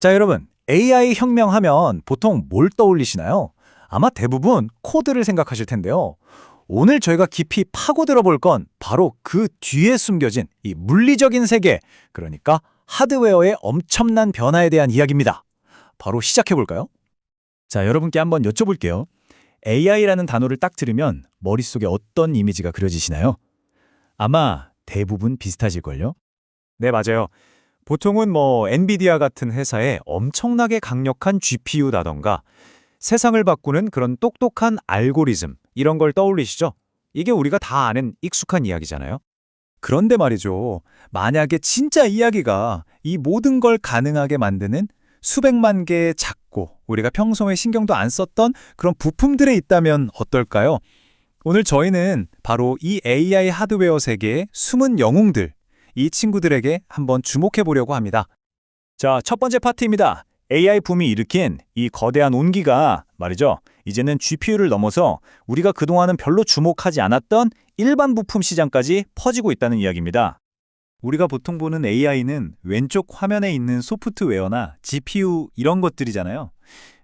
자, 여러분. AI 혁명하면 보통 뭘 떠올리시나요? 아마 대부분 코드를 생각하실 텐데요. 오늘 저희가 깊이 파고들어 볼 건 바로 그 뒤에 숨겨진 이 물리적인 세계, 그러니까 하드웨어의 엄청난 변화에 대한 이야기입니다. 바로 시작해 볼까요? 자, 여러분께 한번 여쭤볼게요. AI라는 단어를 딱 들으면 머릿속에 어떤 이미지가 그려지시나요? 아마 대부분 비슷하실걸요? 네, 맞아요. 보통은 뭐 엔비디아 같은 회사의 엄청나게 강력한 GPU라던가 세상을 바꾸는 그런 똑똑한 알고리즘 이런 걸 떠올리시죠? 이게 우리가 다 아는 익숙한 이야기잖아요. 그런데 말이죠. 만약에 진짜 이야기가 이 모든 걸 가능하게 만드는 수백만 개의 작고 우리가 평소에 신경도 안 썼던 그런 부품들에 있다면 어떨까요? 오늘 저희는 바로 이 AI 하드웨어 세계의 숨은 영웅들, 이 친구들에게 한번 주목해 보려고 합니다. 자, 첫 번째 파트입니다. AI 붐이 일으킨 이 거대한 온기가 말이죠. 이제는 GPU를 넘어서 우리가 그동안은 별로 주목하지 않았던 일반 부품 시장까지 퍼지고 있다는 이야기입니다. 우리가 보통 보는 AI는 왼쪽 화면에 있는 소프트웨어나 GPU 이런 것들이잖아요.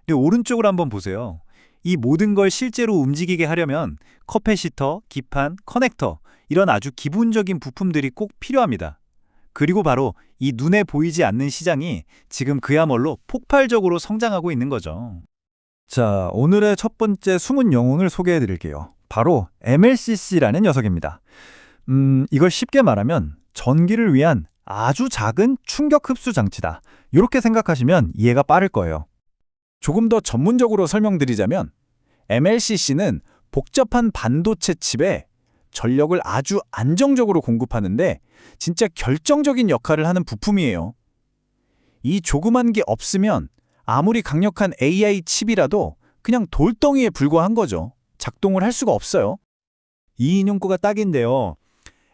근데 오른쪽을 한번 보세요. 이 모든 걸 실제로 움직이게 하려면 커패시터, 기판, 커넥터 이런 아주 기본적인 부품들이 꼭 필요합니다. 그리고 바로 이 눈에 보이지 않는 시장이 지금 그야말로 폭발적으로 성장하고 있는 거죠. 자, 오늘의 첫 번째 숨은 영웅을 소개해 드릴게요. 바로 MLCC라는 녀석입니다. 음, 이걸 쉽게 말하면 전기를 위한 아주 작은 충격 흡수 장치다. 이렇게 생각하시면 이해가 빠를 거예요. 조금 더 전문적으로 설명드리자면 MLCC는 복잡한 반도체 칩에 전력을 아주 안정적으로 공급하는데 진짜 결정적인 역할을 하는 부품이에요. 이 조그만 게 없으면 아무리 강력한 AI 칩이라도 그냥 돌덩이에 불과한 거죠. 작동을 할 수가 없어요. 이 인용구가 딱인데요.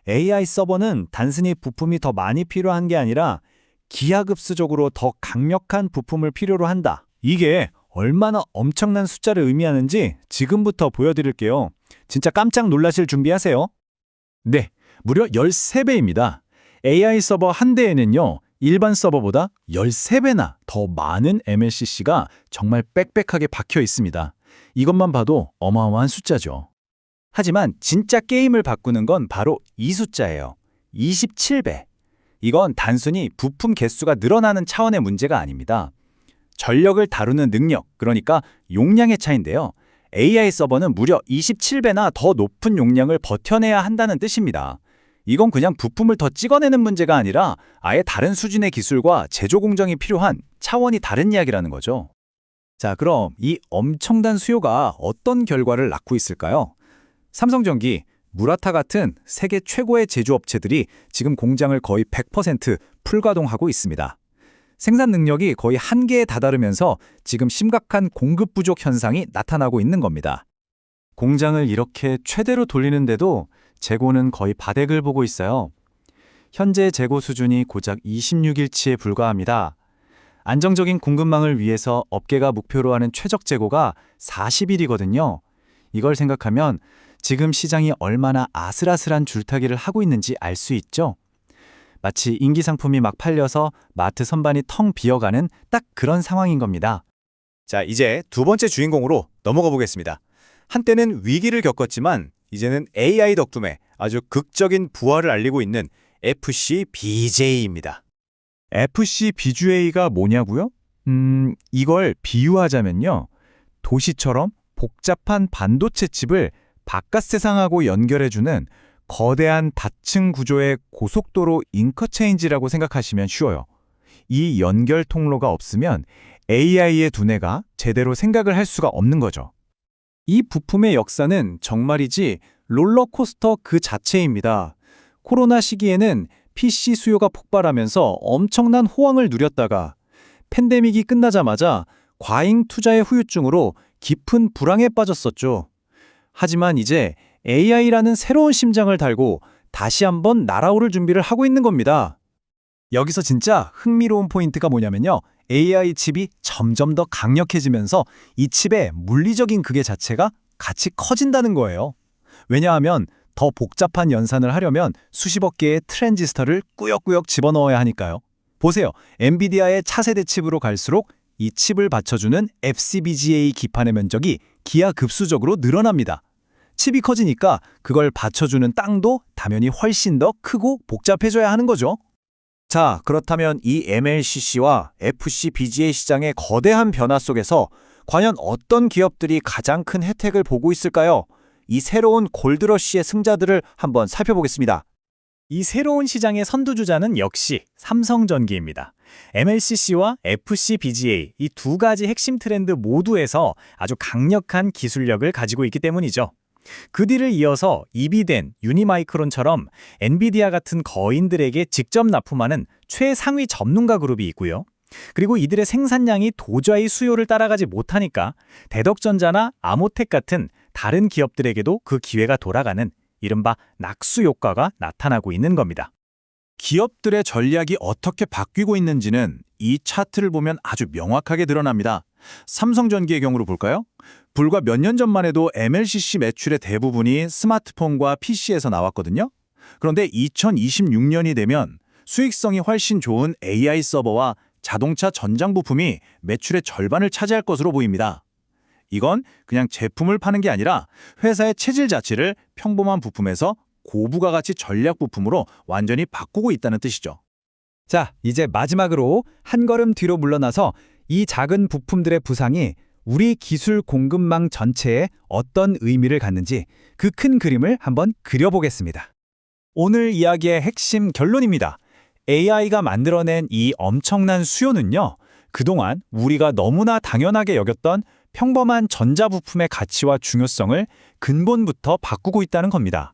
AI 서버는 단순히 부품이 더 많이 필요한 게 아니라 기하급수적으로 더 강력한 부품을 필요로 한다. 이게 얼마나 엄청난 숫자를 의미하는지 지금부터 보여드릴게요. 진짜 깜짝 놀라실 준비하세요. 네, 무려 13배입니다. AI 서버 한 대에는요, 일반 서버보다 13배나 더 많은 MLCC가 정말 빽빽하게 박혀 있습니다. 이것만 봐도 어마어마한 숫자죠. 하지만 진짜 게임을 바꾸는 건 바로 이 숫자예요. 27배. 이건 단순히 부품 개수가 늘어나는 차원의 문제가 아닙니다. 전력을 다루는 능력, 그러니까 용량의 차인데요. AI 서버는 무려 27배나 더 높은 용량을 버텨내야 한다는 뜻입니다. 이건 그냥 부품을 더 찍어내는 문제가 아니라 아예 다른 수준의 기술과 제조 공정이 필요한 차원이 다른 이야기라는 거죠. 자, 그럼 이 엄청난 수요가 어떤 결과를 낳고 있을까요? 삼성전기, 무라타 같은 세계 최고의 제조업체들이 지금 공장을 거의 100% 풀가동하고 있습니다. 생산 능력이 거의 한계에 다다르면서 지금 심각한 공급 부족 현상이 나타나고 있는 겁니다. 공장을 이렇게 최대로 돌리는데도 재고는 거의 바닥을 보고 있어요. 현재 재고 수준이 고작 26일치에 불과합니다. 안정적인 공급망을 위해서 업계가 목표로 하는 최적 재고가 40일이거든요. 이걸 생각하면 지금 시장이 얼마나 아슬아슬한 줄타기를 하고 있는지 알 수 있죠? 마치 인기 상품이 막 팔려서 마트 선반이 텅 비어가는 딱 그런 상황인 겁니다. 자, 이제 두 번째 주인공으로 넘어가 보겠습니다. 한때는 위기를 겪었지만 이제는 AI 덕분에 아주 극적인 부활을 알리고 있는 FC BJ입니다. FC BJ가 뭐냐고요? 음, 이걸 비유하자면요. 도시처럼 복잡한 반도체 칩을 바깥 세상하고 연결해주는 거대한 다층 구조의 고속도로 잉커체인지라고 생각하시면 쉬워요. 이 연결 통로가 없으면 AI의 두뇌가 제대로 생각을 할 수가 없는 거죠. 이 부품의 역사는 정말이지 롤러코스터 그 자체입니다. 코로나 시기에는 PC 수요가 폭발하면서 엄청난 호황을 누렸다가 팬데믹이 끝나자마자 과잉 투자의 후유증으로 깊은 불황에 빠졌었죠. 하지만 이제 AI라는 새로운 심장을 달고 다시 한번 날아오를 준비를 하고 있는 겁니다. 여기서 진짜 흥미로운 포인트가 뭐냐면요. AI 칩이 점점 더 강력해지면서 이 칩의 물리적인 극의 자체가 같이 커진다는 거예요. 왜냐하면 더 복잡한 연산을 하려면 수십억 개의 트랜지스터를 꾸역꾸역 집어넣어야 하니까요. 보세요. 엔비디아의 차세대 칩으로 갈수록 이 칩을 받쳐주는 FCBGA 기판의 면적이 기하급수적으로 늘어납니다. 칩이 커지니까 그걸 받쳐주는 땅도 당연히 훨씬 더 크고 복잡해져야 하는 거죠. 자, 그렇다면 이 MLCC와 FCBGA 시장의 거대한 변화 속에서 과연 어떤 기업들이 가장 큰 혜택을 보고 있을까요? 이 새로운 골드러시의 승자들을 한번 살펴보겠습니다. 이 새로운 시장의 선두주자는 역시 삼성전기입니다. MLCC와 FCBGA 이 두 가지 핵심 트렌드 모두에서 아주 강력한 기술력을 가지고 있기 때문이죠. 그 뒤를 이어서 이비덴, 유니마이크론처럼 엔비디아 같은 거인들에게 직접 납품하는 최상위 전문가 그룹이 있고요. 그리고 이들의 생산량이 도저히 수요를 따라가지 못하니까 대덕전자나 아모텍 같은 다른 기업들에게도 그 기회가 돌아가는 이른바 낙수 효과가 나타나고 있는 겁니다. 기업들의 전략이 어떻게 바뀌고 있는지는 이 차트를 보면 아주 명확하게 드러납니다. 삼성전기의 경우로 볼까요? 불과 몇 년 전만 해도 MLCC 매출의 대부분이 스마트폰과 PC에서 나왔거든요. 그런데 2026년이 되면 수익성이 훨씬 좋은 AI 서버와 자동차 전장 부품이 매출의 절반을 차지할 것으로 보입니다. 이건 그냥 제품을 파는 게 아니라 회사의 체질 자체를 평범한 부품에서 고부가 가치 전략 부품으로 완전히 바꾸고 있다는 뜻이죠. 자, 이제 마지막으로 한 걸음 뒤로 물러나서 이 작은 부품들의 부상이 우리 기술 공급망 전체에 어떤 의미를 갖는지 그 큰 그림을 한번 그려보겠습니다. 오늘 이야기의 핵심 결론입니다. AI가 만들어낸 이 엄청난 수요는요, 그동안 우리가 너무나 당연하게 여겼던 평범한 전자부품의 가치와 중요성을 근본부터 바꾸고 있다는 겁니다.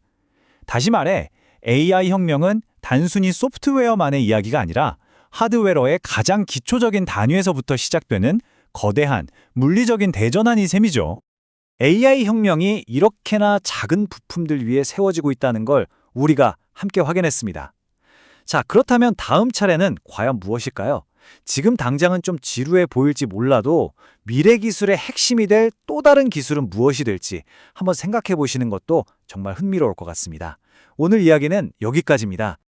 다시 말해, AI 혁명은 단순히 소프트웨어만의 이야기가 아니라 하드웨어의 가장 기초적인 단위에서부터 시작되는 거대한 물리적인 대전환이 셈이죠. AI 혁명이 이렇게나 작은 부품들 위해 세워지고 있다는 걸 우리가 함께 확인했습니다. 자, 그렇다면 다음 차례는 과연 무엇일까요? 지금 당장은 좀 지루해 보일지 몰라도 미래 기술의 핵심이 될 또 다른 기술은 무엇이 될지 한번 생각해 보시는 것도 정말 흥미로울 것 같습니다. 오늘 이야기는 여기까지입니다.